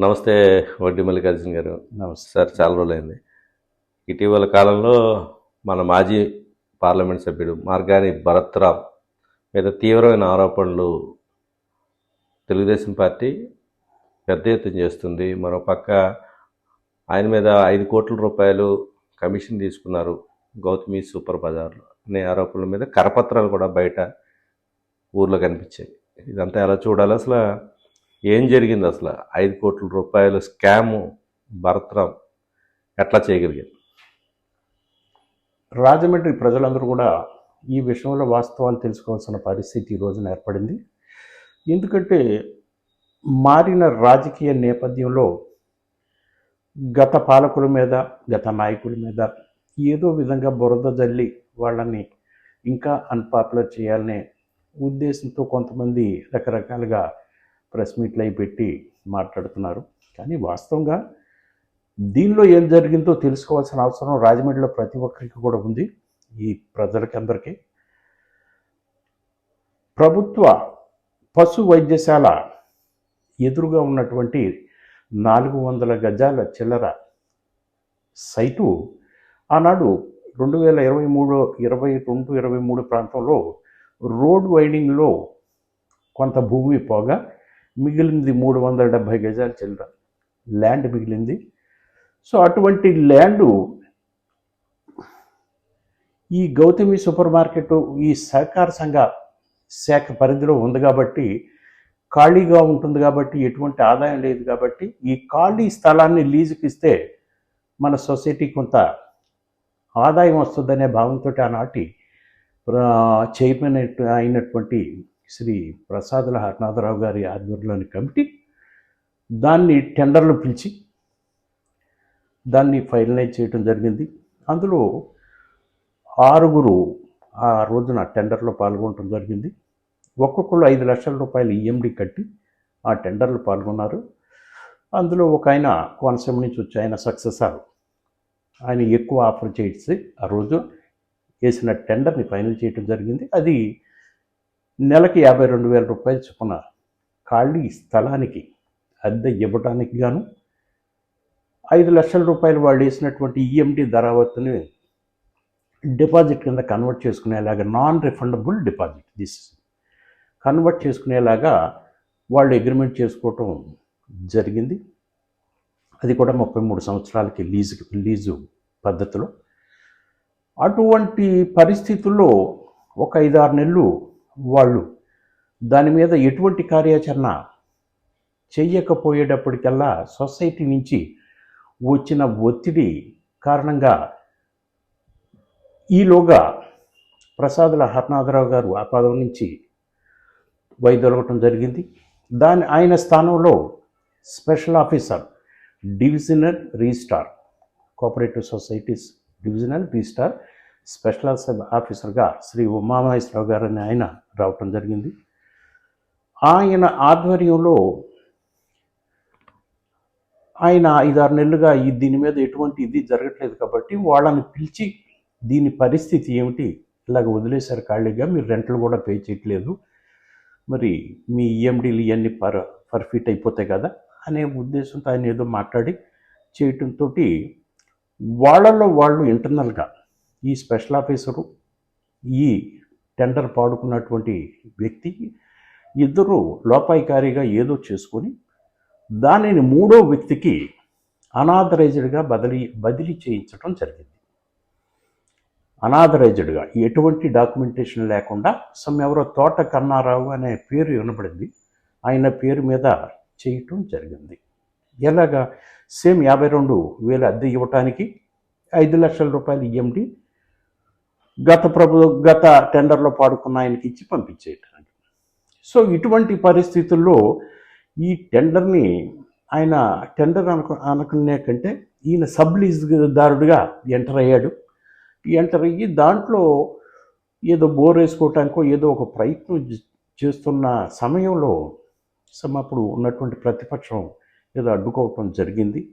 నమస్తే వడ్డీ మల్లికార్జున గారు. నమస్తే. సార్ చాలా రోజులైంది. ఇటీవల కాలంలో మన మాజీ పార్లమెంట్ సభ్యుడు మార్గాని భరత్రామ్ మీద తీవ్రమైన ఆరోపణలు తెలుగుదేశం పార్టీ పెద్ద ఎత్తున చేస్తుంది. మరోపక్క ఆయన మీద ఐదు కోట్ల రూపాయలు కమిషన్ తీసుకున్నారు గౌతమి సూపర్ బజార్లో అనే ఆరోపణల మీద కరపత్రాలు కూడా బయట ఊర్లో కనిపించాయి. ఇదంతా ఎలా చూడాలి అసలు? ఏం జరిగింది అసలు? ఐదు కోట్ల రూపాయలు స్కాము భరత్రామ్ ఎట్లా చేయగలిగారు రాజమండ్రి ప్రజలందరూ కూడా ఈ విషయంలో వాస్తవాలు తెలుసుకోవాల్సిన పరిస్థితి ఈ రోజున ఏర్పడింది. ఎందుకంటే మారిన రాజకీయ నేపథ్యంలో గత పాలకుల మీద గత నాయకుల మీద ఏదో విధంగా బురద జల్లి వాళ్ళని ఇంకా అన్పాపులర్ చేయాలనే ఉద్దేశంతో కొంతమంది రకరకాలుగా ప్రెస్ మీట్లు అయి పెట్టి మాట్లాడుతున్నారు. కానీ వాస్తవంగా దీనిలో ఏం జరిగిందో తెలుసుకోవాల్సిన అవసరం రాజమండ్రిలో ప్రతి ఒక్కరికి కూడా ఉంది. ఈ ప్రజలకి అందరికీ ప్రభుత్వ పశు వైద్యశాల ఎదురుగా ఉన్నటువంటి నాలుగు వందల గజాల చిల్లర సైటు ఆనాడు రెండు వేల ఇరవై మూడు ఇరవై రెండు ఇరవై మూడు ప్రాంతంలో రోడ్ వైడింగ్లో కొంత భూమి పోగా మిగిలింది మూడు వందల డెబ్భై గజాల చిల్లర. ల్యాండ్ మిగిలింది. సో అటువంటి ల్యాండు ఈ గౌతమి సూపర్ మార్కెట్ ఈ సహకార సంఘ శాఖ పరిధిలో ఉంది కాబట్టి ఖాళీగా ఉంటుంది కాబట్టి ఎటువంటి ఆదాయం లేదు కాబట్టి ఈ ఖాళీ స్థలాన్ని లీజుకి ఇస్తే మన సొసైటీ కొంత ఆదాయం వస్తుందనే భావంతో ఆనాటి చైర్మన్ అయినటువంటి శ్రీ ప్రసాదుల హరనాథరావు గారి ఆధ్వర్యంలోని కమిటీ దాన్ని టెండర్లు పిలిచి దాన్ని ఫైనలైజ్ చేయడం జరిగింది. అందులో ఆరుగురు ఆ రోజున టెండర్లో పాల్గొనడం జరిగింది. ఒక్కొక్కరు ఐదు లక్షల రూపాయలు ఈఎండి కట్టి ఆ టెండర్లో పాల్గొన్నారు. అందులో ఒక ఆయన కోనసీమ నుంచి వచ్చి ఆయన సక్సెస్ అవ్వ ఆయన ఎక్కువ ఆఫర్ చేసి ఆ రోజు వేసిన టెండర్ని ఫైనల్ చేయడం జరిగింది. అది నెలకి యాభై రెండు వేల రూపాయలు చొప్పున ఖాళీ స్థలానికి అద్దె ఇవ్వడానికి గాను ఐదు లక్షల రూపాయలు వాళ్ళు వేసినటువంటి ఈఎండి ధరావత్తుని డిపాజిట్ కింద కన్వర్ట్ చేసుకునేలాగా non refundable deposit this convert చేసుకునేలాగా వాళ్ళు అగ్రిమెంట్ చేసుకోవటం జరిగింది. అది కూడా ముప్పై మూడు సంవత్సరాలకి లీజు లీజు పద్ధతిలో. అటువంటి పరిస్థితుల్లో ఒక ఐదారు నెలలు వాళ్ళు. దాని మీద ఎటువంటి కార్యాచరణ చెయ్యకపోయేటప్పటికల్లా సొసైటీ నుంచి వచ్చిన ఒత్తిడి కారణంగా ఈలోగా ప్రసాదుల హరనాథరావు గారు ఆ పదవి నుంచి వైదొలగటం జరిగింది. దాని ఆయన స్థానంలో special officer divisional registrar cooperative societies divisional registrar special ఆఫీసర్గా శ్రీ ఉమామహేశ్వరరావు గారు అని ఆయన రావటం జరిగింది. ఆయన ఆధ్వర్యంలో ఆయన ఐదారు నెలలుగా ఈ దీని మీద ఎటువంటి ఇది జరగట్లేదు కాబట్టి వాళ్ళని పిలిచి దీని పరిస్థితి ఏమిటి? ఇలాగ వదిలేశారు ఖాళీగా మీరు రెంట్లు కూడా పే చేయట్లేదు. మరి మీ ఈఎండీలు ఇవన్నీ పర్ పర్ఫిట్ అయిపోతాయి కదా అనే ఉద్దేశంతో ఆయన ఏదో మాట్లాడి చేయటంతో వాళ్ళలో వాళ్ళు ఇంటర్నల్గా ఈ స్పెషల్ ఆఫీసరు ఈ టెండర్ పాడుకున్నటువంటి వ్యక్తి ఇద్దరు లోపాయికారిగా ఏదో చేసుకొని దానిని మూడో వ్యక్తికి అనాథరైజ్డ్గా బదిలీ బదిలీ చేయించడం జరిగింది. అనాథరైజ్డ్గా ఎటువంటి డాక్యుమెంటేషన్ లేకుండా సమ్ ఎవరో తోట కన్నారావు అనే పేరు వినబడింది. ఆయన పేరు మీద చేయటం జరిగింది. ఎలాగా? సేమ్ యాభై రెండు వేల అద్దె ఇవ్వటానికి ఐదు లక్షల రూపాయలు ఇఎండి గత ప్రభు గత టెండర్లో పాడుకున్న ఆయనకి ఇచ్చి పంపించేయటానికి సో ఇటువంటి పరిస్థితుల్లో ఈ టెండర్ని ఆయన టెండర్ అనుకు అనుకునే కంటే ఈయన సబ్లీజ్దారుడిగా ఎంటర్ అయ్యాడు. ఎంటర్ అయ్యి దాంట్లో ఏదో బోర్ వేసుకోవటానికో ఏదో ఒక ప్రయత్నం చేస్తున్న సమయంలో సమ్ అప్పుడు ఉన్నటువంటి ప్రతిపక్షం ఏదో అడ్డుకోవటం జరిగింది.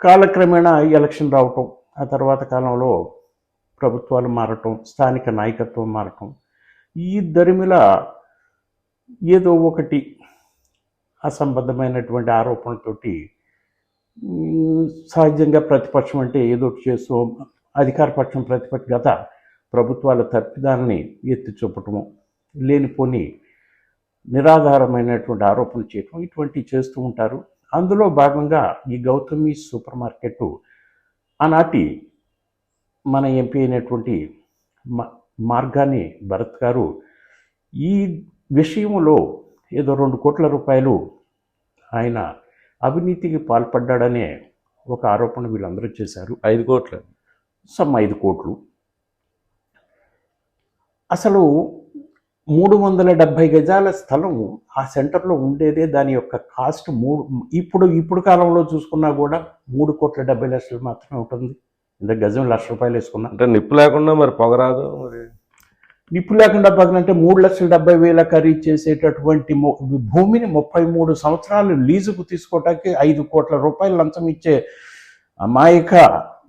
కాలక్రమేణా ఎలక్షన్ రావటం ఆ తర్వాత కాలంలో ప్రభుత్వాలు మారటం స్థానిక నాయకత్వం మారటం ఈ దరిమిల ఏదో ఒకటి అసంబద్ధమైనటువంటి ఆరోపణతోటి సహజంగా ప్రతిపక్షం అంటే ఏదో ఒకటి చేస్తూ అధికార పక్షం ప్రతిపక్ష గత ప్రభుత్వాల తప్పిదాలని ఎత్తి చూపటము లేనిపోని నిరాధారమైనటువంటి ఆరోపణలు చేయటం ఇటువంటివి చేస్తూ ఉంటారు. అందులో భాగంగా ఈ గౌతమి సూపర్ మార్కెట్ ఆనాటి మన ఎంపీ అయినటువంటి మా మార్గాని భరత్ గారు ఈ విషయంలో ఏదో రెండు కోట్ల రూపాయలు ఆయన అవినీతికి పాల్పడ్డాడనే ఒక ఆరోపణ వీళ్ళందరూ చేశారు. ఐదు కోట్లు. సమ్ ఐదు కోట్లు. అసలు మూడు వందల డెబ్భై గజాల స్థలం ఆ సెంటర్లో ఉండేదే దాని యొక్క కాస్ట్ మూడు ఇప్పుడు ఇప్పుడు కాలంలో చూసుకున్నా కూడా మూడు కోట్ల డెబ్బై లక్షలు మాత్రమే ఉంటుంది. ఇంత గజం లక్ష రూపాయలు వేసుకున్నా అంటే నిప్పు లేకుండా మరి పొగరాదు మరి. నిప్పు లేకుండా పగలంటే మూడు లక్షల డెబ్బై వేల ఖరీదు చేసేటటువంటి భూమిని ముప్పై మూడు సంవత్సరాలు లీజుకు తీసుకోవటానికి ఐదు కోట్ల రూపాయలు లంచం ఇచ్చే అమాయక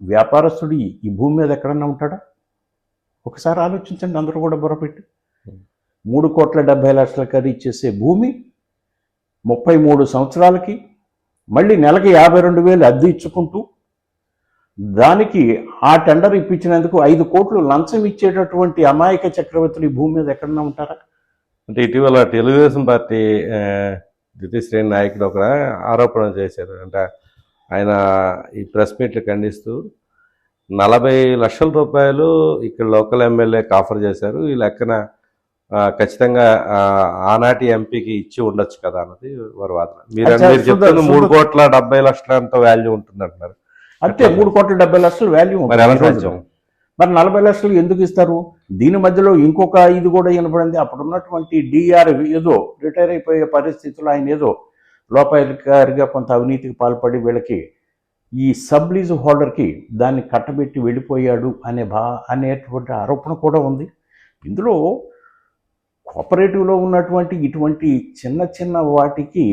వ్యాపారస్తుడు ఈ- ఈ భూమి మీద ఎక్కడన్నా ఉంటాడా? ఒకసారి ఆలోచించండి అందరూ కూడా బుర్రపెట్టి. మూడు కోట్ల డెబ్బై లక్షల ఖరీదు చేసే భూమి ముప్పై మూడు సంవత్సరాలకి మళ్ళీ నెలకి యాభై రెండు వేలు అద్దె ఇచ్చుకుంటూ దానికి ఆ టెండర్ ఇప్పించినందుకు ఐదు కోట్లు లంచం ఇచ్చేటటువంటి అమాయక చక్రవర్తులు ఈ భూమి మీద ఎక్కడన్నా ఉంటారా? అంటే ఇటీవల తెలుగుదేశం పార్టీ ద్వితీయ శ్రేణి నాయకుడు ఒక ఆరోపణ చేశారు. అంటే ఆయన ఈ ప్రెస్ మీట్లు ఖండిస్తూ నలభై లక్షల రూపాయలు ఇక్కడ లోకల్ ఎమ్మెల్యేకి ఆఫర్ చేశారు. ఈ లెక్కన ఖచ్చితంగా ఆనాటి ఎంపీకి ఇచ్చి ఉండొచ్చు కదా అన్నది వారి వాదన. మీరు మూడు. కోట్ల డెబ్బై లక్షల అంత వాల్యూ ఉంటుంది అంటున్నారు అంతే మూడు కోట్ల డెబ్బై లక్షలు వాల్యూ మరి నలభై లక్షలు ఎందుకు ఇస్తారు? దీని మధ్యలో ఇంకొక ఇది కూడా వినపడింది. అప్పుడు ఉన్నటువంటి డిఆర్ ఏదో రిటైర్ అయిపోయే పరిస్థితుల్లో ఆయన ఏదో లోపాధికారిగా కొంత అవినీతికి పాల్పడి వీళ్ళకి ఈ సబ్ లీజ్ హోల్డర్కి దాన్ని కట్టబెట్టి వెళ్ళిపోయాడు అనే భా అనేటువంటి ఆరోపణ కూడా ఉంది. ఇందులో కోఆపరేటివ్లో ఉన్నటువంటి ఇటువంటి చిన్న చిన్న వాటికి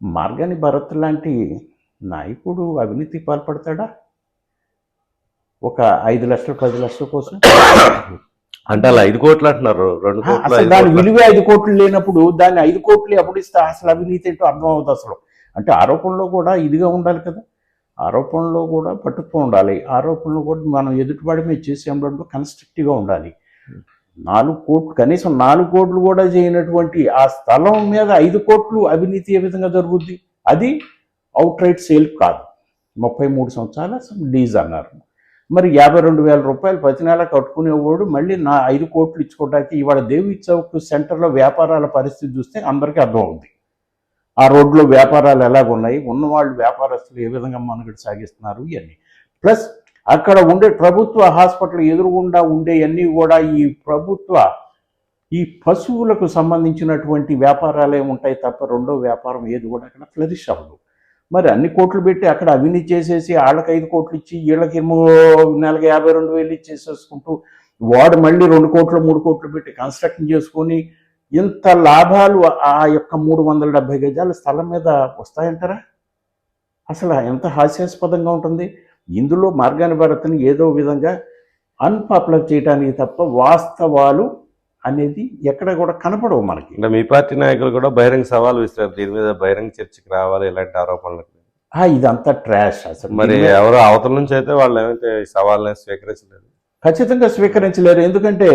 మార్గాని భరత్ లాంటి నాయకుడు అవినీతికి పాల్పడతాడా? ఒక ఐదు లక్షలు పది లక్షల కోసం? అంటే అలా ఐదు కోట్లు అంటున్నారు. రెండు కోట్లు అసలు దాని విలువ ఐదు కోట్లు లేనప్పుడు దాన్ని ఐదు కోట్లు ఎప్పుడు ఇస్తే? అసలు అవినీతి ఏంటో అర్థం అవుతుంది అసలు. అంటే ఆరోపణలో కూడా ఇదిగా ఉండాలి కదా. ఆరోపణలో కూడా పట్టుతూ ఉండాలి. ఆరోపణలు కూడా మనం ఎదుటివాడి మీద చేసే ఉండడంలో కన్స్ట్రక్టివ్గా ఉండాలి. నాలుగు కోట్లు కనీసం నాలుగు కోట్లు కూడా చేయనటువంటి ఆ స్థలం మీద ఐదు కోట్లు అవినీతి ఏ విధంగా జరుగుద్ది? అది అవుట్ రైట్ సేల్ కాదు. ముప్పై మూడు సంవత్సరాల లీజ్ అన్నారు. మరి యాభై రెండు వేల రూపాయలు ప్రతి నెల కట్టుకునేవాడు మళ్ళీ నా ఐదు కోట్లు ఇచ్చుకోవడానికి ఇవాళ దేవి చౌక్ సెంటర్లో వ్యాపారాల పరిస్థితి చూస్తే అందరికీ అర్థం అవుతుంది ఆ రోడ్లో వ్యాపారాలు ఎలాగున్నాయి? ఉన్నవాళ్ళు వ్యాపారస్తులు ఏ విధంగా మనుగడ సాగిస్తున్నారు ఇవన్నీ. ప్లస్ అక్కడ ఉండే ప్రభుత్వ హాస్పిటల్ ఎదురుగుండా ఉండేవన్నీ కూడా ఈ ప్రభుత్వ ఈ పశువులకు సంబంధించినటువంటి వ్యాపారాలే ఉంటాయి తప్ప రెండో వ్యాపారం ఏది కూడా అక్కడ ఫ్లరిష్ అవ్వదు. మరి అన్ని కోట్లు పెట్టి అక్కడ అవినీతి చేసేసి వాళ్ళకి ఐదు కోట్లు ఇచ్చి వీళ్ళకి ఏమో నెలకి యాభై రెండు వేలు ఇచ్చేసేసుకుంటూ వాడు మళ్ళీ రెండు కోట్లు మూడు కోట్లు పెట్టి కన్స్ట్రక్షన్ చేసుకొని ఇంత లాభాలు ఆ యొక్క మూడు వందల డెబ్బై గజాల స్థలం మీద వస్తాయంటారా? అసలు ఎంత హాస్యాస్పదంగా ఉంటుంది. ఇందులో మార్గాని భరత్ని ఏదో విధంగా అన్పాపులర్ చేయడానికి తప్ప వాస్తవాలు అనేది ఎక్కడ కూడా కనపడవు మనకి. అంటే మీ పార్టీ నాయకులు కూడా బహిరంగ సవాల్ విసిరారు. దీని మీద బహిరంగ చర్చకి రావాలి ఇలాంటి ఆరోపణలకు ఇదంతా ట్రాష్ అసలు. మరి ఎవరో అవతల నుంచి అయితే వాళ్ళు ఏమైతే సవాల్ని స్వీకరించలేదు. ఖచ్చితంగా స్వీకరించలేరు. ఎందుకంటే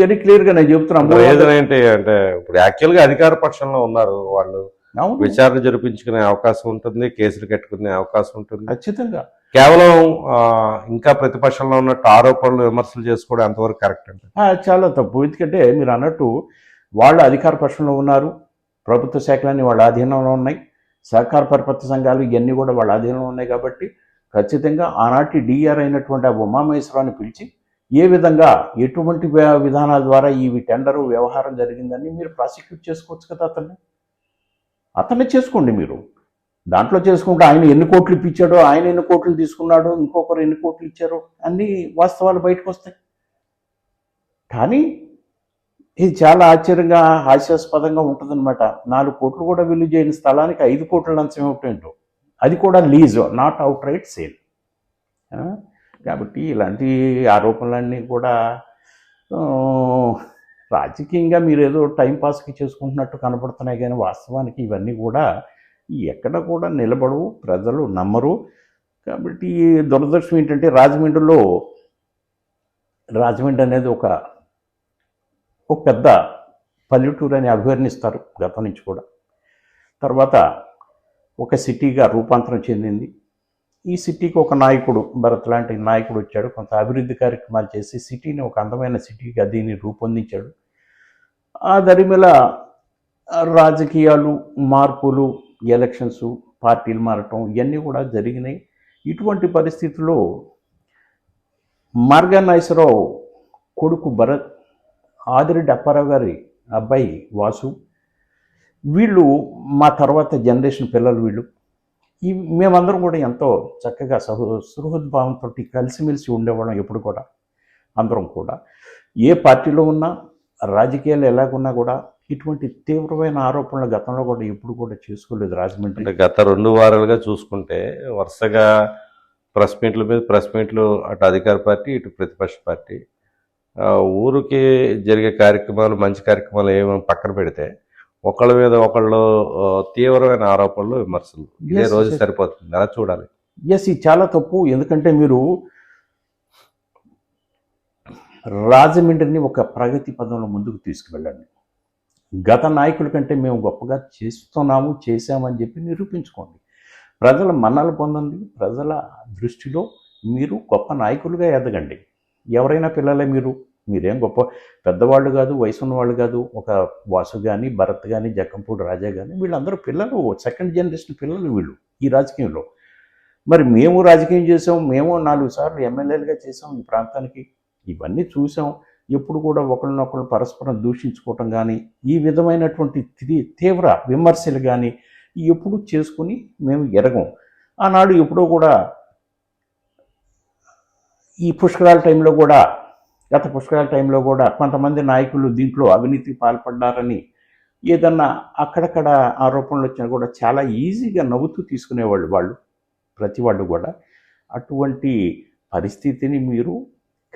వెరీ క్లియర్గా నేను చెప్తున్నాను రీజన్ ఏంటి అంటే ఇప్పుడు యాక్చువల్గా అధికార పక్షంలో ఉన్నారు వాళ్ళు. విచారణ జరిపించుకునే అవకాశం ఉంటుంది కేసులు కట్టుకునే అవకాశం ఉంటుంది. ఖచ్చితంగా. కేవలం ఇంకా ప్రతిపక్షంలో ఉన్నట్టు ఆరోపణలు విమర్శలు చేసుకోవడం ఎంతవరకు కరెక్ట్ అంటే చాలా తప్పు. ఎందుకంటే మీరు అన్నట్టు వాళ్ళు అధికార పక్షంలో ఉన్నారు. ప్రభుత్వ శాఖలన్నీ వాళ్ళ ఆధీనంలో ఉన్నాయి. సహకార పరపతి సంఘాలు ఇవన్నీ కూడా వాళ్ళ ఆధీనంలో ఉన్నాయి కాబట్టి ఖచ్చితంగా ఆనాటి డిఆర్ అయినటువంటి ఆ ఉమామహేశ్వరాన్ని పిలిచి ఏ విధంగా ఎటువంటి విధానాల ద్వారా ఈ టెండరు వ్యవహారం జరిగిందని మీరు ప్రాసిక్యూట్ చేసుకోవచ్చు కదా అతన్ని? అతన్ని చేసుకోండి మీరు. దాంట్లో చేసుకుంటే ఆయన ఎన్ని కోట్లు ఇప్పించాడో ఆయన ఎన్ని కోట్లు తీసుకున్నాడో ఇంకొకరు ఎన్ని కోట్లు ఇచ్చారో అన్ని వాస్తవాలు బయటకు వస్తాయి. కానీ ఇది చాలా ఆశ్చర్యంగా హాస్యాస్పదంగా ఉంటుందన్నమాట. నాలుగు కోట్లు కూడా విలువ చేయని స్థలానికి ఐదు కోట్ల లంచం ఏమిటంటో. అది కూడా lease not out right sale కాబట్టి ఇలాంటి ఆరోపణలన్నీ కూడా రాజకీయంగా మీరు ఏదో టైంపాస్కి చేసుకుంటున్నట్టు కనపడుతున్నాయి కానీ వాస్తవానికి ఇవన్నీ కూడా ఎక్కడ కూడా నిలబడవు ప్రజలు నమ్మరు. కాబట్టి దురదృష్టం ఏంటంటే రాజమండ్రిలో రాజమండ్రి అనేది ఒక ఒక పెద్ద పల్లెటూరు అని అభివర్ణిస్తారు గతం నుంచి కూడా. తర్వాత ఒక సిటీగా రూపాంతరం చెందింది. ఈ సిటీకి ఒక నాయకుడు భరత్ లాంటి నాయకుడు వచ్చాడు. కొంత అభివృద్ధి కార్యక్రమాలు చేసి సిటీని ఒక అందమైన సిటీగా దీన్ని రూపొందించాడు. ఆ దరిమిల రాజకీయాలు మార్పులు ఎలక్షన్స్ పార్టీలు మారటం ఇవన్నీ కూడా జరిగినాయి. ఇటువంటి పరిస్థితుల్లో మార్గనాయసరావు కొడుకు భరత్ ఆదిరెడ్డి అప్పారావు గారి అబ్బాయి వాసు వీళ్ళు మా తర్వాత జనరేషన్ పిల్లలు వీళ్ళు. ఈ మేమందరం కూడా ఎంతో చక్కగా సహృ సుహృద్భావంతో కలిసిమెలిసి ఉండేవాళ్ళం ఎప్పుడు కూడా. అందరం కూడా ఏ పార్టీలో ఉన్నా రాజకీయాలు ఎలాగున్నా కూడా ఇటువంటి తీవ్రమైన ఆరోపణలు గతంలో కూడా ఎప్పుడు కూడా చేసుకోలేదు రాజమండ్రి. అంటే గత రెండు వారాలుగా చూసుకుంటే వరుసగా ప్రెస్ మీట్ల మీద ప్రెస్ మీట్లు అటు అధికార పార్టీ ఇటు ప్రతిపక్ష పార్టీ. ఊరికి జరిగే కార్యక్రమాలు మంచి కార్యక్రమాలు ఏమైనా పక్కన పెడితే ఒకళ్ళ మీద ఒకళ్ళు తీవ్రమైన ఆరోపణలు విమర్శలు. ఇదే Yes, రోజు. సరిపోతుంది. అలా చూడాలి? ఎస్ ఇది చాలా తప్పు. ఎందుకంటే మీరు రాజమండ్రిని ఒక ప్రగతి పదంలో ముందుకు తీసుకువెళ్ళండి. గత నాయకుల కంటే మేము గొప్పగా చేస్తున్నాము చేశామని చెప్పి నిరూపించుకోండి. ప్రజల మన్నలు పొందండి. ప్రజల దృష్టిలో మీరు గొప్ప నాయకులుగా ఎదగండి. ఎవరైనా పిల్లలే మీరు. మీరేం గొప్ప పెద్దవాళ్ళు కాదు వయసు ఉన్నవాళ్ళు కాదు ఒక వాసు కానీ భరత్ కానీ జక్కంపూడి రాజా కానీ వీళ్ళందరూ పిల్లలు సెకండ్ జనరేషన్ పిల్లలు వీళ్ళు ఈ రాజకీయంలో. మరి మేము రాజకీయం చేసాం మేము నాలుగు సార్లు ఎమ్మెల్యేలుగా చేసాం ఈ ప్రాంతానికి. ఇవన్నీ చూసాం ఎప్పుడు కూడా ఒకరినొకరు పరస్పరం దూషించుకోవటం కానీ ఈ విధమైనటువంటి తీవ్ర విమర్శలు కానీ ఎప్పుడు చేసుకుని మేము ఎరగం. ఆనాడు ఎప్పుడూ కూడా ఈ పుష్కరాల టైంలో కూడా గత పుష్కరాల టైంలో కూడా కొంతమంది నాయకులు దీంట్లో అవినీతి పాల్పడ్డారని ఏదన్నా అక్కడక్కడ ఆరోపణలు వచ్చినా కూడా చాలా ఈజీగా నవ్వుతూ తీసుకునేవాళ్ళు వాళ్ళు ప్రతి వాళ్ళు కూడా. అటువంటి పరిస్థితిని మీరు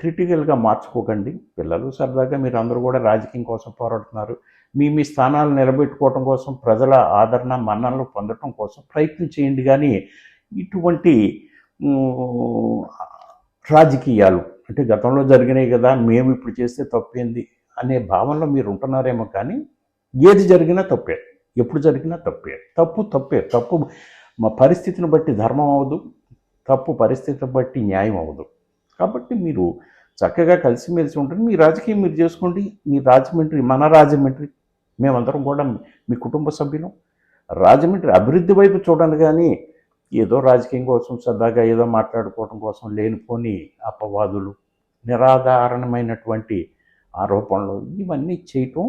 క్రిటికల్గా మార్చుకోకండి. పిల్లలు సరదాగా మీరు అందరూ కూడా రాజకీయం కోసం పోరాడుతున్నారు. మీ మీ స్థానాలు నిలబెట్టుకోవడం కోసం ప్రజల ఆదరణ మన్ననలు పొందడం కోసం ప్రయత్నం చేయండి. కానీ ఇటువంటి రాజకీయాలు అంటే గతంలో జరిగినాయి కదా మేము ఇప్పుడు చేస్తే తప్పేంది అనే భావనలో మీరు ఉంటున్నారేమో కానీ ఏది జరిగినా తప్పే. ఎప్పుడు జరిగినా తప్పే. తప్పు తప్పే. తప్పు మా పరిస్థితిని బట్టి ధర్మం అవ్వదు. తప్పు పరిస్థితిని బట్టి న్యాయం అవ్వదు. కాబట్టి మీరు చక్కగా కలిసిమెలిసి ఉంటుంది మీ రాజకీయం మీరు చేసుకోండి. మీ రాజమండ్రి మన రాజమండ్రి మేమందరం కూడా మీ కుటుంబ సభ్యులం. రాజమండ్రి అభివృద్ధి వైపు చూడండి కానీ ఏదో రాజకీయం కోసం సరదాగా ఏదో మాట్లాడుకోవడం కోసం లేనిపోని అపవాదులు నిరాధారణమైనటువంటి ఆరోపణలు ఇవన్నీ చేయటం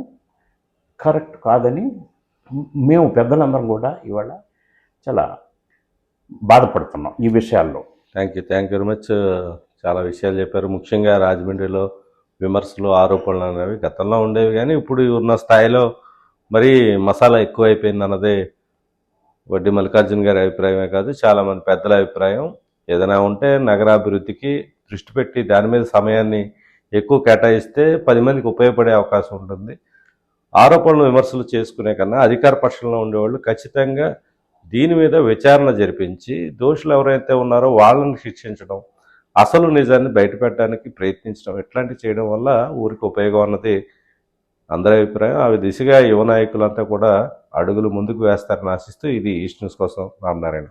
కరెక్ట్ కాదని మేము పెద్దలందరం కూడా ఇవాళ చాలా బాధపడుతున్నాం ఈ విషయాల్లో. Thank you thank you very much చాలా విషయాలు చెప్పారు. ముఖ్యంగా రాజమండ్రిలో విమర్శలు ఆరోపణలు అనేవి గతంలో ఉండేవి కానీ ఇప్పుడు ఉన్న స్థాయిలో మరీ మసాలా ఎక్కువైపోయింది అన్నదే వడ్డీ మల్లికార్జున గారి అభిప్రాయమే కాదు చాలామంది పెద్దల అభిప్రాయం. ఏదైనా ఉంటే నగరాభివృద్ధికి దృష్టి పెట్టి దాని మీద సమయాన్ని ఎక్కువ కేటాయిస్తే పది మందికి ఉపయోగపడే అవకాశం ఉంటుంది. ఆరోపణలు విమర్శలు చేసుకునే కన్నా అధికార పక్షంలో ఉండేవాళ్ళు ఖచ్చితంగా దీని మీద విచారణ జరిపించి దోషులు ఎవరైతే ఉన్నారో వాళ్ళని శిక్షించడం అసలు నిజాన్ని బయటపెట్టడానికి ప్రయత్నించడం ఇట్లాంటివి చేయడం వల్ల ఊరికి ఉపయోగం అన్నది అందరి అభిప్రాయం. ఆ దిశగా యువ నాయకులంతా కూడా అడుగులు ముందుకు వేస్తారని ఆశిస్తూ ఇది ఈస్ట్ న్యూస్ కోసం రామనారాయణ.